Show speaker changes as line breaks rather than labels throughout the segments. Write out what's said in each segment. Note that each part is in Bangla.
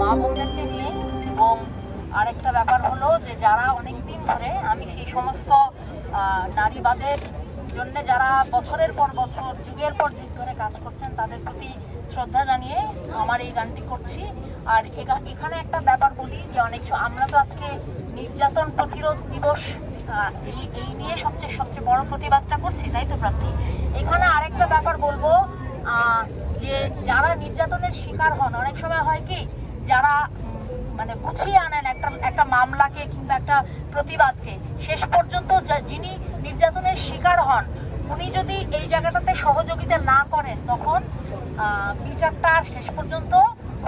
মা বোনদেরকে নিয়ে। এবং আরেকটা ব্যাপার হলো যে যারা অনেক দিন ধরে আমি সেই সমস্ত নারীবাদের জন্য যারা বছরের পর বছর, যুগের পর যুগ ধরে কাজ করছেন, তাদের প্রতি শ্রদ্ধা জানিয়ে আমার এই গানটি করছি। আর এখানে একটা ব্যাপার বলি যে অনেক আমরা তো আজকে নির্যাতন প্রতিরোধ দিবস এই এই নিয়ে সবচেয়ে সবচেয়ে বড় প্রতিবাদটা করছি, তাই তো প্রাপ্তি? এখানে আরেকটা ব্যাপার বলব যে যারা নির্যাতনের শিকার হন, অনেক সময় হয় কি যারা মানে গুছিয়ে আনেন একটা একটা মামলাকে কিংবা একটা প্রতিবাদকে, শেষ পর্যন্ত যিনি নির্যাতনের শিকার হন, উনি যদি এই জায়গাটাতে সহযোগিতা না করেন, তখন বিচারটা শেষ পর্যন্ত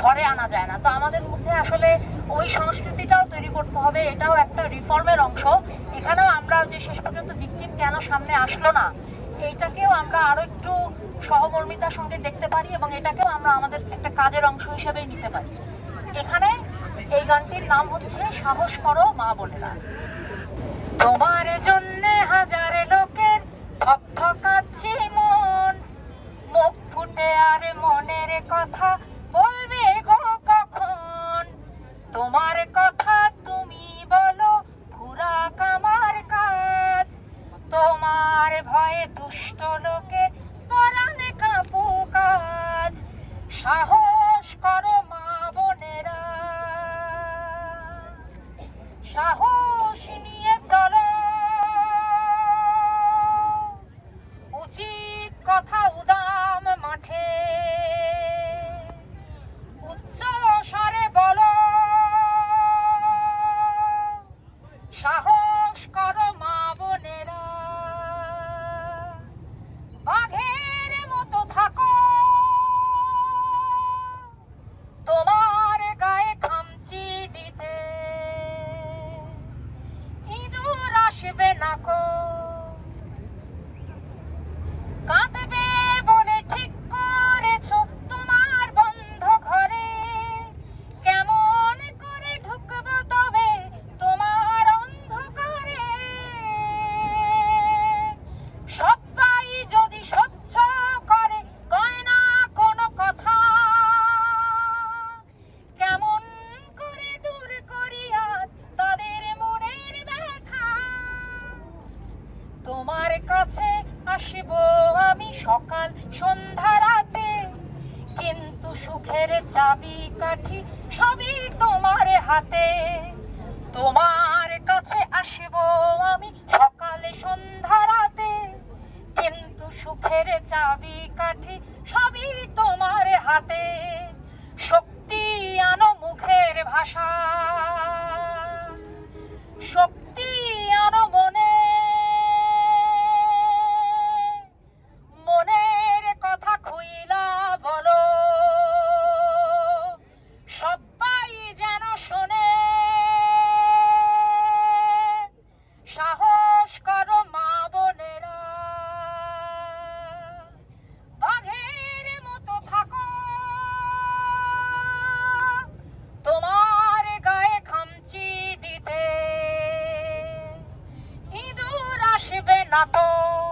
ঘরে আনা যায় না। তো আমাদের মধ্যে আসলে ওই সংস্কৃতিটাও তৈরি করতে হবে, এটাও একটা রিফর্মের অংশ। এখানেও আমরা যে শেষ পর্যন্ত ভিকটিম কেন সামনে আসলো না, এইটাকেও আমরা আরও একটু সহমর্মিতার সঙ্গে দেখতে পারি এবং এটাকেও আমরা আমাদের একটা কাজের অংশ হিসেবে নিতে পারি। এখানে এই গানটির নাম হচ্ছে সাহস করো মা বোনেরা। তোমার জন্য সাহস Shibenako. আসব আমি সকাল সন্ধ্যা রাতে। কিন্তু সুখের চাবি কাঠি সবই তোমার হাতে। তোমার আসবে না